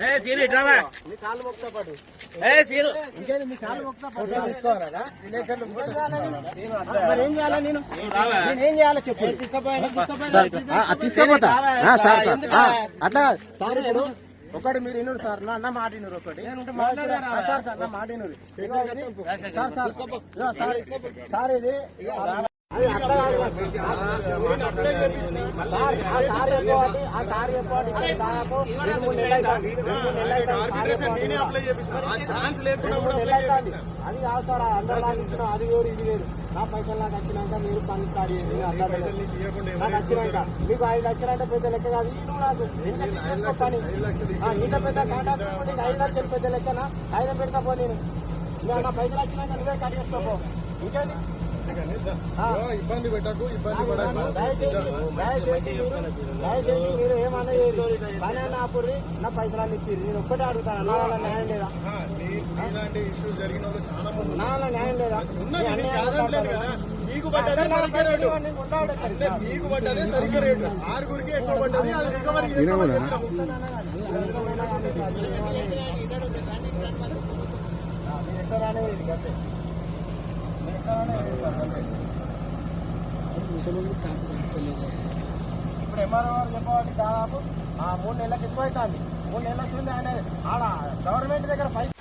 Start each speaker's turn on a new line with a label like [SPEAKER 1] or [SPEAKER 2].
[SPEAKER 1] ఏ
[SPEAKER 2] చేయాలా నేను? ఏం చేయాలా చెప్పు. ఆ, ఆ, తీసుకోపోతా. ఆ, సార్ సార్ ఆ, అట్లా సార్ ఇప్పుడు ఒకటి మీరు వినరు సార్. నా మాట వినరు ఒకటి. సార్ సార్ నా మాట ఇది, సార్ సార్ సార్ సార్. ఇది. అట్లా అది కాదు సార్ అందరూ అది వేరు ఇది వేరు నా పైసలు నాకు వచ్చినాక మీరు పని స్టార్ట్ చేయండి. నాకు వచ్చినాక మీకు ఐదు లక్షలు అంటే పెద్ద లెక్క కాదు. ఇది నాకు పని. ఇంత పెద్ద కాంటాక్ట్ ఐదు లక్షలు పెద్ద లెక్కనా? ఐదు పెడతా పో నేను. నా పైసలు వచ్చినాక నువ్వే కట్ చేసుకోపో ఇంకేంది? ఆ.
[SPEAKER 3] ఇబ్బంది పెట్టకు ఇబ్బంది పడకు
[SPEAKER 2] దయచేసి మీరు ఏమన్నా. పని నా పైసలు అన్ని ఇచ్చి నేను ఒక్కటే అడుగుతాను నా వల్ల న్యాయం లేదా
[SPEAKER 3] నీ- నీలాంటి ఇష్యూస్ జరిగిన వాళ్ళు చాలా మంది
[SPEAKER 2] నా వల్ల న్యాయం లేదా
[SPEAKER 3] నీకు పడ్డదే సరిగ్గా రేటు.
[SPEAKER 2] నీకు
[SPEAKER 3] పడ్డదే సరిగ్గా రేటు ఆరుగురికి ఎక్కువ పడ్డది అది రికవరీ చేస్తామని
[SPEAKER 2] ఇప్పుడు ఎంఆర్ఓ గారు చెప్పబట్టి దాదాపు మూడు నెలలకు ఎక్కువ అవుతుంది మూడు నెలల వస్తుంది ఆయన ఆడ గవర్నమెంట్ దగ్గర పైసలు